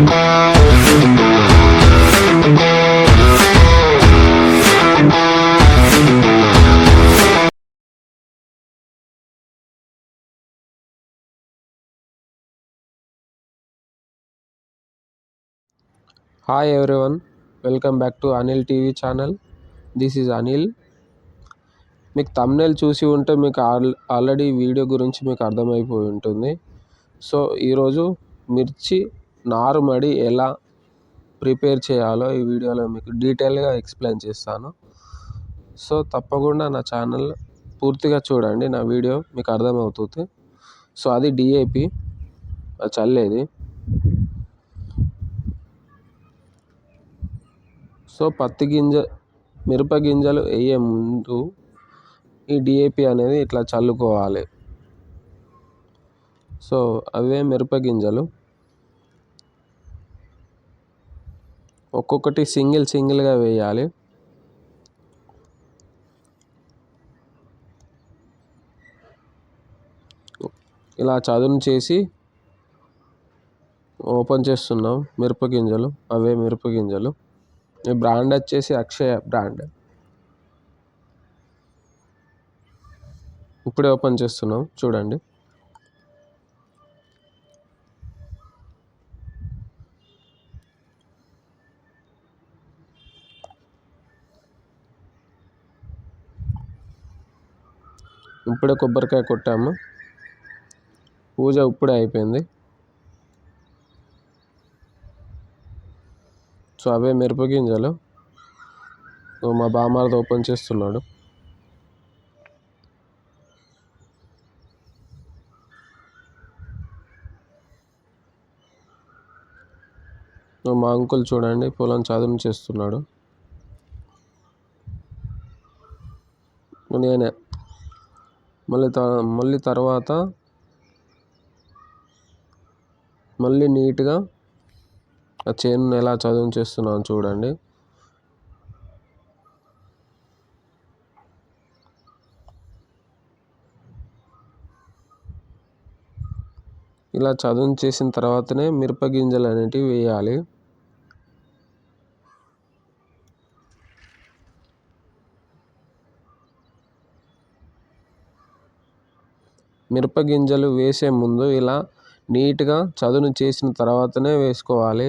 Hi everyone welcome back to Anil TV channel this is Anil మీకు thumbnail చూసి ఉంటే మీకు ఆల్ ఆల్రెడీ వీడియో గురించి మీకు అర్థమైపోయి ఉంటుంది. సో ఈరోజు మిర్చి నారుమడి ఎలా ప్రిపేర్ చేయాలో ఈ వీడియోలో మీకు డీటెయిల్గా ఎక్స్ప్లెయిన్ చేస్తాను. సో తప్పకుండా నా ఛానల్ పూర్తిగా చూడండి నా వీడియో మీకు అర్థమవుతుంది. సో అది డిఏపి చల్లేది. సో పత్తి గింజ మిరప గింజలు వేయే ముందు ఈ డిఏపి అనేది ఇట్లా చల్లుకోవాలి. సో అవే మిరప గింజలు. ఒక్కొక్కటి సింగిల్ సింగిల్గా వేయాలి. ఇలా చదును చేసి ఓపెన్ చేస్తున్నాం. మిరప గింజలు అవే మిరప గింజలు. ఈ బ్రాండ్ వచ్చేసి అక్షయ బ్రాండ్. ఇప్పుడే ఓపెన్ చేస్తున్నాం. చూడండి. ఇప్పుడే కొబ్బరికాయ కొట్టాము. పూజ ఇప్పుడే అయిపోయింది. సో అవే మిరప గింజలు. మా బామ్మారిది ఓపెన్ చేస్తున్నాడు. మా అంకుల్ చూడండి పొలం చదును చేస్తున్నాడు. నేనే మళ్ళీ త మళ్ళీ తర్వాత మళ్ళీ నీట్గా ఆ చేను ఎలా చదును చేస్తున్నాను చూడండి. ఇలా చదును చేసిన తర్వాతనే మిరప గింజలు అనేటివి వేయాలి. మిరప గింజలు వేసే ముందు ఇలా నీట్గా చదును చేసిన తర్వాతనే వేసుకోవాలి.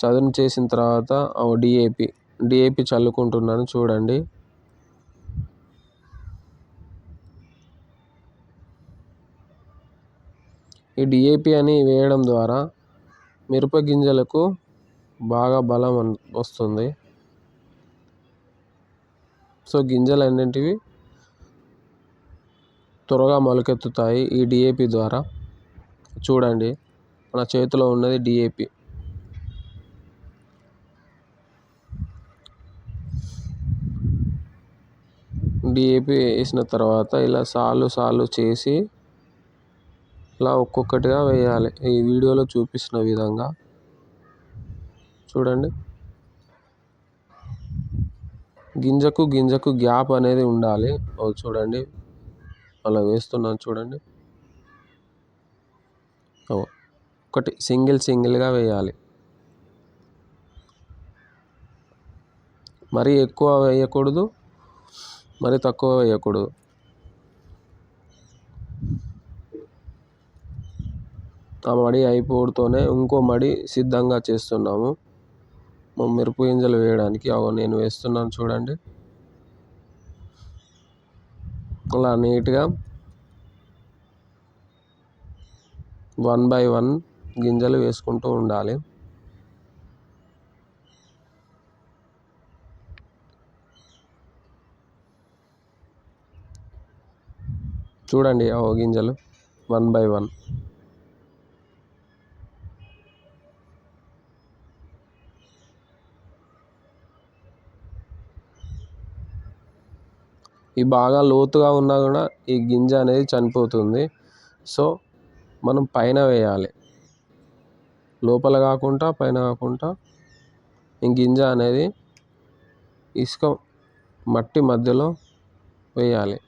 చదును చేసిన తర్వాత డిఏపి డిఏపి చల్లుకుంటున్నాను చూడండి. ఈ డిఏపి అని వేయడం ద్వారా మిరప గింజలకు బాగా బలం వస్తుంది. సో గింజలు అన్నింటివి త్వరగా మొలకెత్తుతాయి ఈ డిఏపి ద్వారా. చూడండి మన చేతిలో ఉన్నది డిఏపి డిఏపి వేసిన తర్వాత ఇలా సాలు సాలు చేసి ఇలా ఒక్కొక్కటిగా వేయాలి. ఈ వీడియోలో చూపిస్తున్న విధంగా. చూడండి. గింజకు గింజకు గ్యాప్ అనేది ఉండాలి. చూడండి. అలా వేస్తున్నాను చూడండి. ఒకటి సింగిల్ సింగిల్గా వేయాలి. మరీ ఎక్కువ వేయకూడదు మరి తక్కువ వేయకూడదు. ఆ మడి అయిపోవడంతోనే ఇంకో మడి సిద్ధంగా చేస్తున్నాము. మిరప గింజలు వేయడానికి అవి నేను వేస్తున్నాను చూడండి. అలా నీట్గా వన్ బై వన్ గింజలు వేసుకుంటూ ఉండాలి. చూడండి ఆ గింజలు వన్ బై వన్. ఈ బాగా లోతుగా ఉన్నా కూడా ఈ గింజ అనేది చనిపోతుంది. సో మనం పైన వేయాలి. లోపల కాకుండా పైన కాకుండా ఈ గింజ అనేది ఇసుక మట్టి మధ్యలో వేయాలి.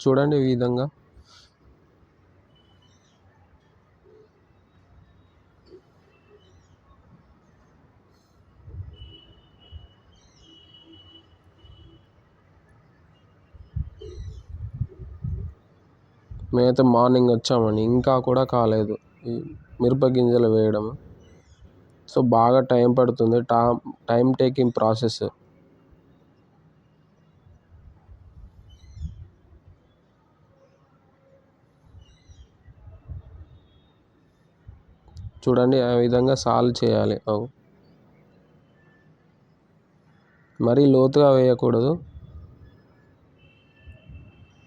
చూడండి ఈ విధంగా. మేమైతే మార్నింగ్ వచ్చామండి. ఇంకా కూడా కాలేదు. ఈ మిరప గింజలు వేయడం. సో బాగా టైం పడుతుంది. టా టైం టేకింగ్ ప్రాసెస్. చూడండి ఆ విధంగా సాల్వ్ చేయాలి. అవు. మరీ లోతుగా వేయకూడదు.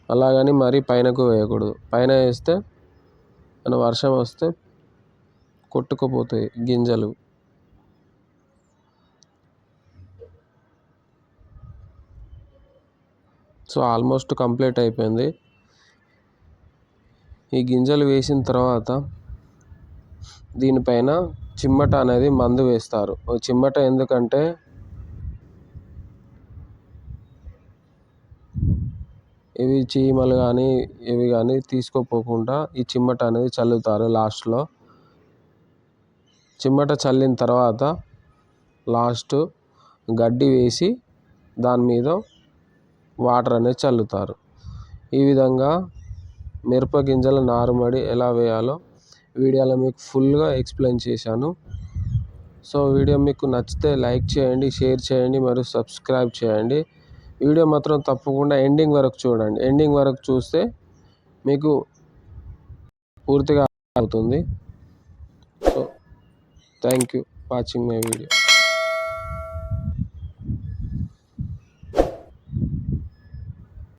అలాగని మరీ పైనకు వేయకూడదు. పైన వేస్తే మన వర్షం వస్తే కొట్టుకుపోతాయి గింజలు. సో ఆల్మోస్ట్ కంప్లీట్ అయిపోయింది. ఈ గింజలు వేసిన తర్వాత దీనిపైన చిమ్మట అనేది మందు వేస్తారు. చిమ్మట ఎందుకంటే ఇవి చీమలు కానీ ఇవి కానీ తీసుకోపోకుండా ఈ చిమ్మట అనేది చల్లుతారు లాస్ట్లో. చిమ్మట చల్లిన తర్వాత లాస్ట్ గడ్డి వేసి దాని మీద వాటర్ అనేది చల్లుతారు. ఈ విధంగా మిరప గింజల నారుమడి ఎలా వేయాలో వీడియోలో మీకు ఫుల్గా ఎక్స్ప్లెయిన్ చేశాను. సో వీడియో మీకు నచ్చితే లైక్ చేయండి షేర్ చేయండి మరియు సబ్స్క్రైబ్ చేయండి. వీడియో మాత్రం తప్పకుండా ఎండింగ్ వరకు చూడండి. ఎండింగ్ వరకు చూస్తే మీకు పూర్తిగా అవుతుంది so thank you watching my video